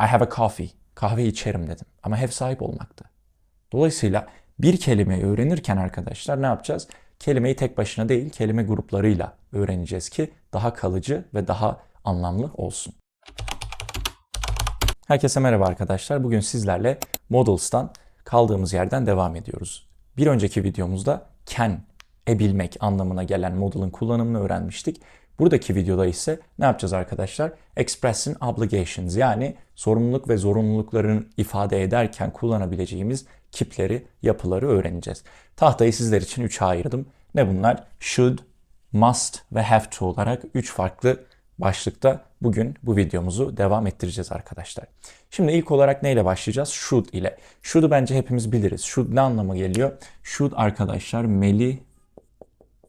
I have a coffee. Kahve içerim dedim. Ama have sahip olmaktı. Dolayısıyla bir kelimeyi öğrenirken arkadaşlar ne yapacağız? Kelimeyi tek başına değil, kelime gruplarıyla öğreneceğiz ki daha kalıcı ve daha anlamlı olsun. Herkese merhaba arkadaşlar. Bugün sizlerle Models'tan kaldığımız yerden devam ediyoruz. Bir önceki videomuzda can, ebilmek anlamına gelen model'ın kullanımını öğrenmiştik. Buradaki videoda ise ne yapacağız arkadaşlar? Expressing obligations yani sorumluluk ve zorunluluklarını ifade ederken kullanabileceğimiz kipleri, yapıları öğreneceğiz. Tahtayı sizler için 3'e ayırdım. Ne bunlar? Should, must ve have to olarak 3 farklı başlıkta bugün bu videomuzu devam ettireceğiz arkadaşlar. Şimdi ilk olarak neyle başlayacağız? Should ile. Should'u bence hepimiz biliriz. Should ne anlama geliyor? Should arkadaşlar meli,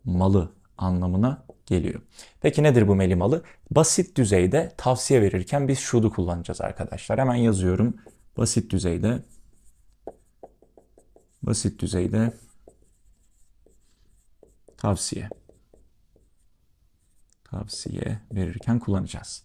malı anlamına geliyor. Peki nedir bu meli malı? Basit düzeyde tavsiye verirken biz should'u kullanacağız arkadaşlar. Hemen yazıyorum. Basit düzeyde basit düzeyde tavsiye tavsiye verirken kullanacağız.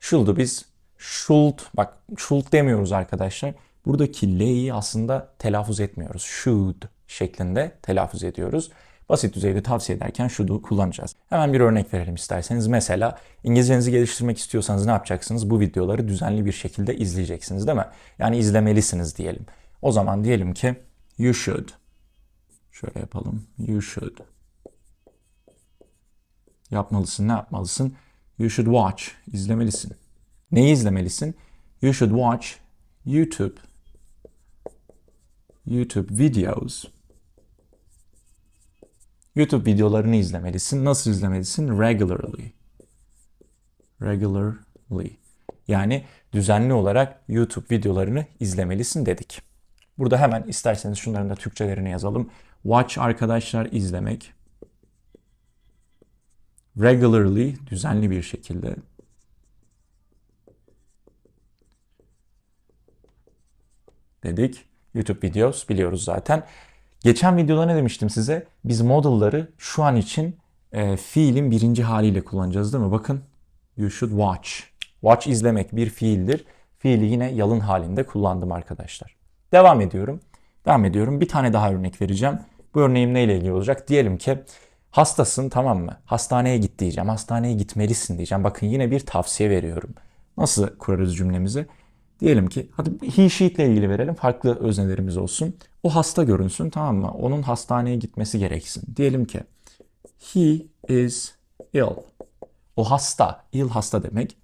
Should'u biz should bak should demiyoruz arkadaşlar. Buradaki L'yi aslında telaffuz etmiyoruz. Should şeklinde telaffuz ediyoruz. Basit düzeyde tavsiye ederken should'u kullanacağız. Hemen bir örnek verelim isterseniz. Mesela İngilizcenizi geliştirmek istiyorsanız ne yapacaksınız? Bu videoları düzenli bir şekilde izleyeceksiniz değil mi? Yani izlemelisiniz diyelim. O zaman diyelim ki you should. Şöyle yapalım. You should. Yapmalısın. Ne yapmalısın? You should watch. İzlemelisin. Neyi izlemelisin? You should watch YouTube. YouTube videos. YouTube videolarını izlemelisin. Nasıl izlemelisin? Regularly. Regularly. Yani düzenli olarak YouTube videolarını izlemelisin dedik. Burada hemen isterseniz şunların da Türkçelerini yazalım. Watch arkadaşlar izlemek. Regularly düzenli bir şekilde. Dedik. YouTube videos biliyoruz zaten. Geçen videoda ne demiştim size? Biz model'ları şu an için e, fiilin birinci haliyle kullanacağız değil mi? Bakın. You should watch. Watch izlemek bir fiildir. Fiili yine yalın halinde kullandım arkadaşlar. Devam ediyorum. Devam ediyorum. Bir tane daha örnek vereceğim. Bu örneğim neyle ilgili olacak? Diyelim ki hastasın tamam mı? Hastaneye git diyeceğim. Hastaneye gitmelisin diyeceğim. Bakın yine bir tavsiye veriyorum. Nasıl kurarız cümlemizi? Diyelim ki hadi he sheet ilgili verelim. Farklı öznelerimiz olsun. O hasta görünsün tamam mı? Onun hastaneye gitmesi gereksin. Diyelim ki he is ill. O hasta. ill hasta demek.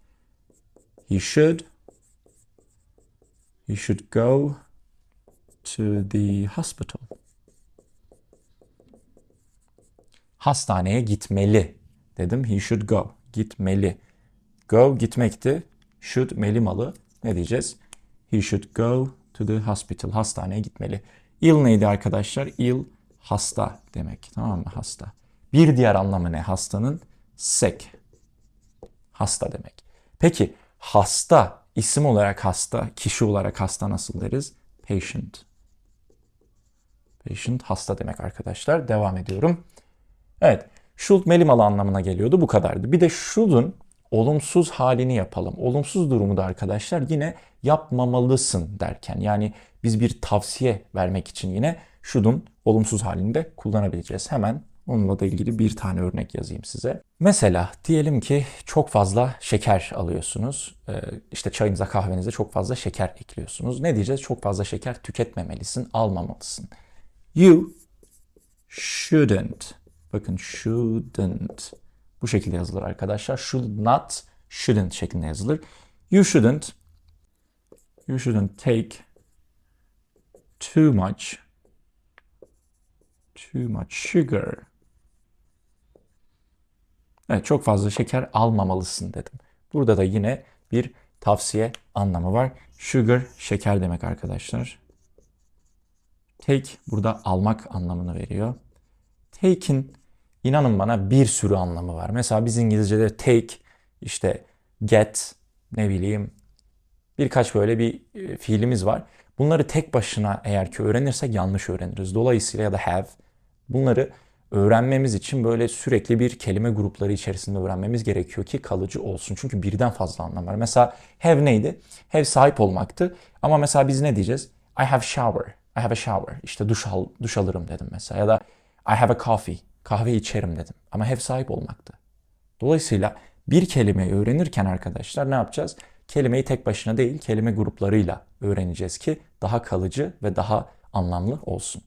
He should he should go to the hospital. Hastaneye gitmeli dedim. He should go. Gitmeli. Go gitmekti. Should meli malı. Ne diyeceğiz? He should go to the hospital. Hastaneye gitmeli. Ill neydi arkadaşlar? Ill hasta demek. Tamam mı? Hasta. Bir diğer anlamı ne hastanın? Sick. Hasta demek. Peki hasta isim olarak hasta, kişi olarak hasta nasıl deriz? Patient. Patient hasta demek arkadaşlar. Devam ediyorum. Evet. Should melimalı anlamına geliyordu. Bu kadardı. Bir de should'un olumsuz halini yapalım. Olumsuz durumu da arkadaşlar yine yapmamalısın derken yani biz bir tavsiye vermek için yine should'un olumsuz halinde kullanabileceğiz. Hemen onunla da ilgili bir tane örnek yazayım size. Mesela diyelim ki çok fazla şeker alıyorsunuz. Ee, işte çayınıza kahvenize çok fazla şeker ekliyorsunuz. Ne diyeceğiz? Çok fazla şeker tüketmemelisin, almamalısın. You shouldn't. Bakın shouldn't. Bu şekilde yazılır arkadaşlar. Should not, shouldn't şeklinde yazılır. You shouldn't you shouldn't take too much too much sugar. Evet çok fazla şeker almamalısın dedim. Burada da yine bir tavsiye anlamı var. Sugar şeker demek arkadaşlar. Take burada almak anlamını veriyor. Take'in inanın bana bir sürü anlamı var. Mesela biz İngilizce'de take, işte get, ne bileyim birkaç böyle bir e, fiilimiz var. Bunları tek başına eğer ki öğrenirsek yanlış öğreniriz. Dolayısıyla ya da have bunları öğrenmemiz için böyle sürekli bir kelime grupları içerisinde öğrenmemiz gerekiyor ki kalıcı olsun. Çünkü birden fazla anlam var. Mesela have neydi? Have sahip olmaktı. Ama mesela biz ne diyeceğiz? I have shower. I have a shower. İşte duş, al, duş alırım dedim mesela. Ya da I have a coffee. Kahve içerim dedim. Ama have sahip olmaktı. Dolayısıyla bir kelimeyi öğrenirken arkadaşlar ne yapacağız? Kelimeyi tek başına değil, kelime gruplarıyla öğreneceğiz ki daha kalıcı ve daha anlamlı olsun.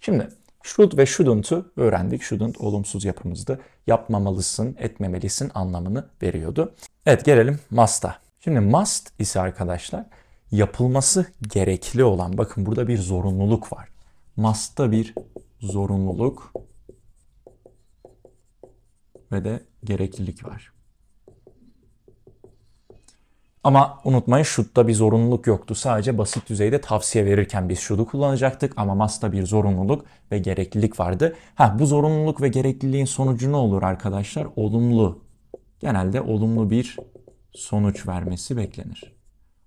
Şimdi should ve shouldn't'u öğrendik. Shouldn't olumsuz yapımızdı. Yapmamalısın, etmemelisin anlamını veriyordu. Evet gelelim must'a. Şimdi must ise arkadaşlar yapılması gerekli olan, bakın burada bir zorunluluk var. Must'ta bir zorunluluk ve de gereklilik var. Ama unutmayın should'da bir zorunluluk yoktu. Sadece basit düzeyde tavsiye verirken biz should'u kullanacaktık ama must'ta bir zorunluluk ve gereklilik vardı. Ha bu zorunluluk ve gerekliliğin sonucu ne olur arkadaşlar? Olumlu. Genelde olumlu bir sonuç vermesi beklenir.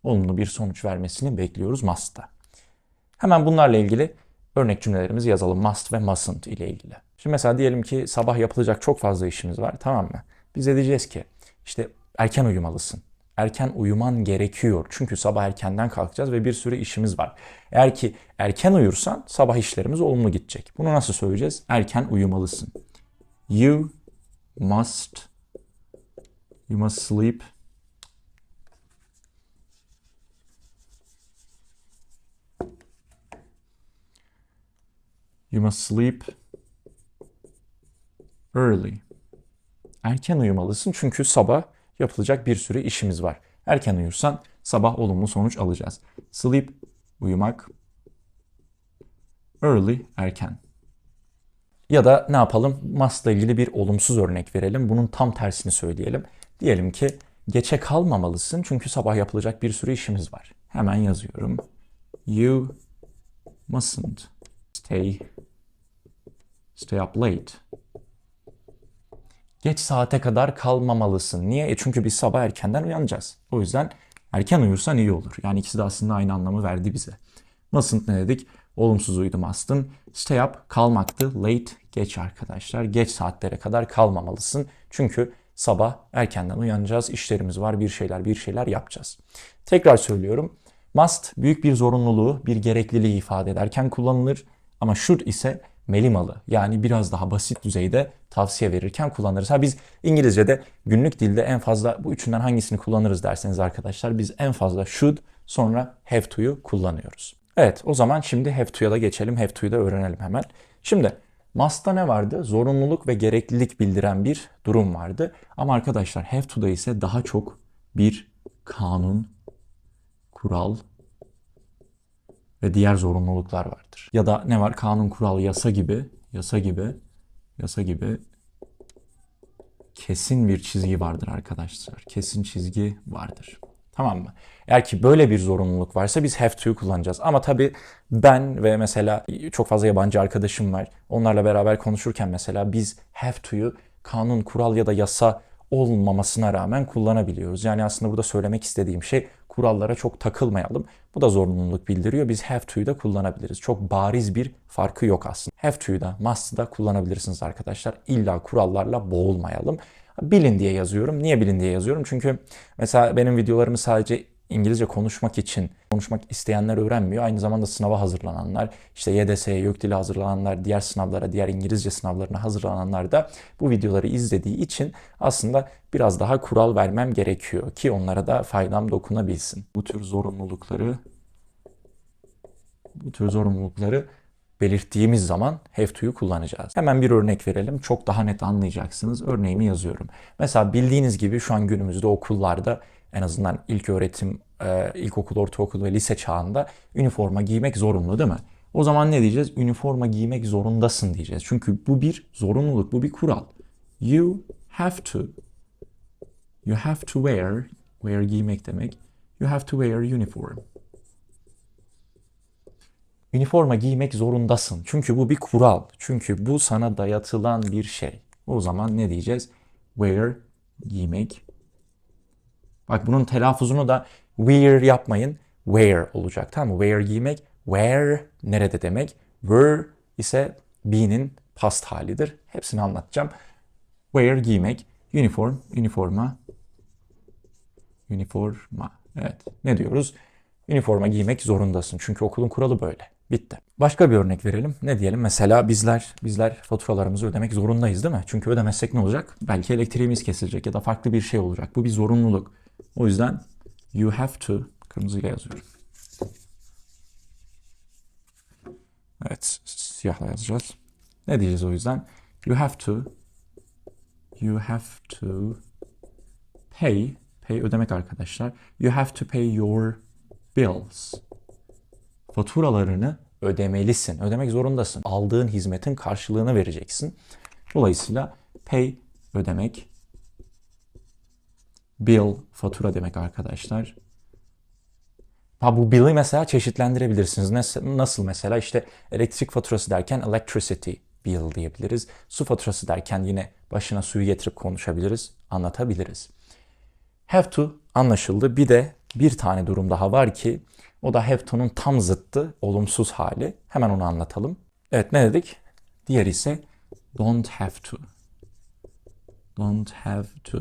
Olumlu bir sonuç vermesini bekliyoruz must'ta. Hemen bunlarla ilgili örnek cümlelerimizi yazalım. Must ve mustn't ile ilgili. Şimdi mesela diyelim ki sabah yapılacak çok fazla işimiz var tamam mı? Biz de diyeceğiz ki işte erken uyumalısın. Erken uyuman gerekiyor. Çünkü sabah erkenden kalkacağız ve bir sürü işimiz var. Eğer ki erken uyursan sabah işlerimiz olumlu gidecek. Bunu nasıl söyleyeceğiz? Erken uyumalısın. You must you must sleep You must sleep early. Erken uyumalısın çünkü sabah yapılacak bir sürü işimiz var. Erken uyursan sabah olumlu sonuç alacağız. Sleep uyumak. Early erken. Ya da ne yapalım? Must'la ilgili bir olumsuz örnek verelim. Bunun tam tersini söyleyelim. Diyelim ki geçe kalmamalısın çünkü sabah yapılacak bir sürü işimiz var. Hemen yazıyorum. You mustn't stay stay up late. Geç saate kadar kalmamalısın. Niye? E çünkü biz sabah erkenden uyanacağız. O yüzden erken uyursan iyi olur. Yani ikisi de aslında aynı anlamı verdi bize. Mustn't ne dedik? Olumsuz uydu must'ın. Stay up kalmaktı. Late geç arkadaşlar. Geç saatlere kadar kalmamalısın. Çünkü sabah erkenden uyanacağız. İşlerimiz var. Bir şeyler bir şeyler yapacağız. Tekrar söylüyorum. Must büyük bir zorunluluğu, bir gerekliliği ifade ederken kullanılır. Ama should ise melimalı yani biraz daha basit düzeyde tavsiye verirken kullanırız. Ha biz İngilizce'de günlük dilde en fazla bu üçünden hangisini kullanırız derseniz arkadaşlar biz en fazla should sonra have to'yu kullanıyoruz. Evet o zaman şimdi have to'ya da geçelim. Have to'yu da öğrenelim hemen. Şimdi must'ta ne vardı? Zorunluluk ve gereklilik bildiren bir durum vardı. Ama arkadaşlar have to'da ise daha çok bir kanun, kural, ve diğer zorunluluklar vardır. Ya da ne var? Kanun, kural, yasa gibi, yasa gibi, yasa gibi kesin bir çizgi vardır arkadaşlar. Kesin çizgi vardır. Tamam mı? Eğer ki böyle bir zorunluluk varsa biz have to'yu kullanacağız. Ama tabii ben ve mesela çok fazla yabancı arkadaşım var. Onlarla beraber konuşurken mesela biz have to'yu kanun, kural ya da yasa olmamasına rağmen kullanabiliyoruz. Yani aslında burada söylemek istediğim şey kurallara çok takılmayalım. Bu da zorunluluk bildiriyor. Biz have to'yu da kullanabiliriz. Çok bariz bir farkı yok aslında. Have to'yu da must'ı da kullanabilirsiniz arkadaşlar. İlla kurallarla boğulmayalım. Bilin diye yazıyorum. Niye bilin diye yazıyorum? Çünkü mesela benim videolarımı sadece İngilizce konuşmak için konuşmak isteyenler öğrenmiyor. Aynı zamanda sınava hazırlananlar, işte YDS'ye, YÖKDİL'e hazırlananlar, diğer sınavlara, diğer İngilizce sınavlarına hazırlananlar da bu videoları izlediği için aslında biraz daha kural vermem gerekiyor ki onlara da faydam dokunabilsin. Bu tür zorunlulukları bu tür zorunlulukları belirttiğimiz zaman have to'yu kullanacağız. Hemen bir örnek verelim. Çok daha net anlayacaksınız. Örneğimi yazıyorum. Mesela bildiğiniz gibi şu an günümüzde okullarda en azından ilk öğretim, e, ilkokul, ortaokul ve lise çağında üniforma giymek zorunlu değil mi? O zaman ne diyeceğiz? Üniforma giymek zorundasın diyeceğiz. Çünkü bu bir zorunluluk, bu bir kural. You have to. You have to wear, wear giymek demek. You have to wear uniform. Üniforma giymek zorundasın. Çünkü bu bir kural. Çünkü bu sana dayatılan bir şey. O zaman ne diyeceğiz? Wear giymek Bak bunun telaffuzunu da wear yapmayın. Where olacak tamam mı? Where giymek. Where nerede demek. Where ise be'nin past halidir. Hepsini anlatacağım. Wear giymek, uniform, uniforma, uniforma. Evet. Ne diyoruz? Üniforma giymek zorundasın. Çünkü okulun kuralı böyle. Bitti. Başka bir örnek verelim. Ne diyelim? Mesela bizler bizler faturalarımızı ödemek zorundayız değil mi? Çünkü ödemezsek ne olacak? Belki elektriğimiz kesilecek ya da farklı bir şey olacak. Bu bir zorunluluk. O yüzden you have to kırmızıyla yazıyorum. Evet, siyahla yazacağız. Ne diyeceğiz o yüzden? You have to you have to pay pay ödemek arkadaşlar. You have to pay your bills. Faturalarını ödemelisin. Ödemek zorundasın. Aldığın hizmetin karşılığını vereceksin. Dolayısıyla pay ödemek. Bill fatura demek arkadaşlar. Ha bu bill'i mesela çeşitlendirebilirsiniz. Nasıl, mesela işte elektrik faturası derken electricity bill diyebiliriz. Su faturası derken yine başına suyu getirip konuşabiliriz, anlatabiliriz. Have to anlaşıldı. Bir de bir tane durum daha var ki o da have to'nun tam zıttı, olumsuz hali. Hemen onu anlatalım. Evet ne dedik? Diğer ise don't have to. Don't have to.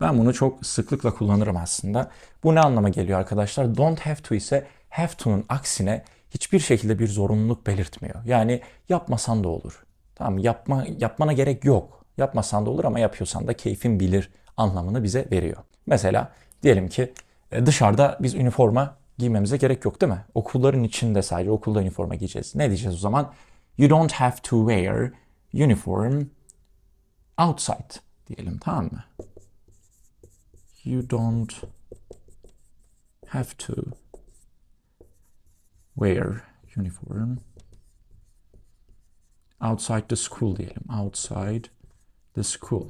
Ben bunu çok sıklıkla kullanırım aslında. Bu ne anlama geliyor arkadaşlar? Don't have to ise have to'nun aksine hiçbir şekilde bir zorunluluk belirtmiyor. Yani yapmasan da olur. Tamam yapma, yapmana gerek yok. Yapmasan da olur ama yapıyorsan da keyfin bilir anlamını bize veriyor. Mesela diyelim ki e, dışarıda biz üniforma giymemize gerek yok değil mi? Okulların içinde sadece okulda üniforma giyeceğiz. Ne diyeceğiz o zaman? You don't have to wear uniform outside diyelim tamam mı? You don't have to wear uniform outside the school diyelim. Outside the school.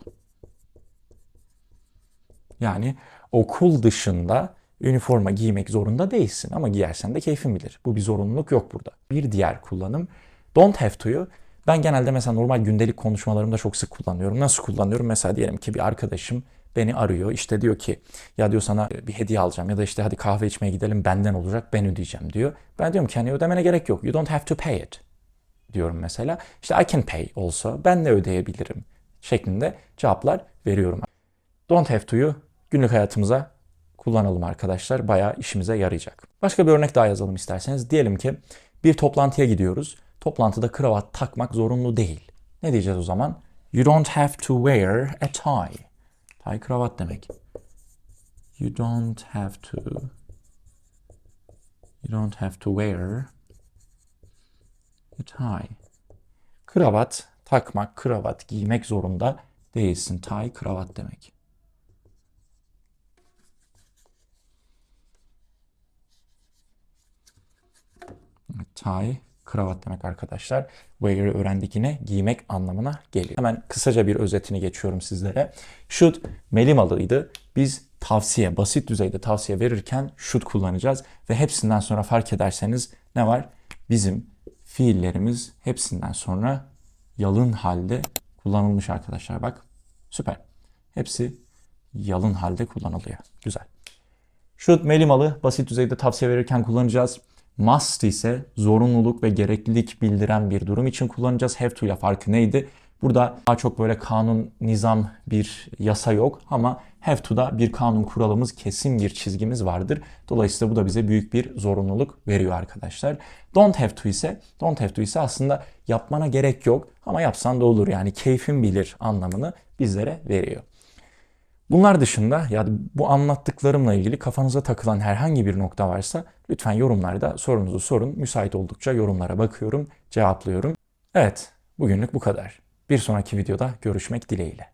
Yani okul dışında üniforma giymek zorunda değilsin ama giyersen de keyfin bilir. Bu bir zorunluluk yok burada. Bir diğer kullanım don't have to'yu ben genelde mesela normal gündelik konuşmalarımda çok sık kullanıyorum. Nasıl kullanıyorum? Mesela diyelim ki bir arkadaşım beni arıyor. İşte diyor ki ya diyor sana bir hediye alacağım ya da işte hadi kahve içmeye gidelim benden olacak ben ödeyeceğim diyor. Ben diyorum ki hani ödemene gerek yok. You don't have to pay it diyorum mesela. İşte I can pay also. Ben de ödeyebilirim şeklinde cevaplar veriyorum. Don't have to'yu günlük hayatımıza kullanalım arkadaşlar. Bayağı işimize yarayacak. Başka bir örnek daha yazalım isterseniz. Diyelim ki bir toplantıya gidiyoruz. Toplantıda kravat takmak zorunlu değil. Ne diyeceğiz o zaman? You don't have to wear a tie. Tie kravat demek. You don't have to You don't have to wear a tie. Kravat takmak, kravat giymek zorunda değilsin. Tie kravat demek. tie kravat demek arkadaşlar. Wear'ı öğrendik yine giymek anlamına geliyor. Hemen kısaca bir özetini geçiyorum sizlere. Should melimalıydı. Biz tavsiye, basit düzeyde tavsiye verirken should kullanacağız. Ve hepsinden sonra fark ederseniz ne var? Bizim fiillerimiz hepsinden sonra yalın halde kullanılmış arkadaşlar. Bak süper. Hepsi yalın halde kullanılıyor. Güzel. Should melimalı basit düzeyde tavsiye verirken kullanacağız. Must ise zorunluluk ve gereklilik bildiren bir durum için kullanacağız. Have to ile farkı neydi? Burada daha çok böyle kanun, nizam bir yasa yok ama have to'da bir kanun kuralımız, kesin bir çizgimiz vardır. Dolayısıyla bu da bize büyük bir zorunluluk veriyor arkadaşlar. Don't have to ise, don't have to ise aslında yapmana gerek yok ama yapsan da olur. Yani keyfin bilir anlamını bizlere veriyor. Bunlar dışında ya bu anlattıklarımla ilgili kafanıza takılan herhangi bir nokta varsa lütfen yorumlarda sorunuzu sorun. Müsait oldukça yorumlara bakıyorum, cevaplıyorum. Evet, bugünlük bu kadar. Bir sonraki videoda görüşmek dileğiyle.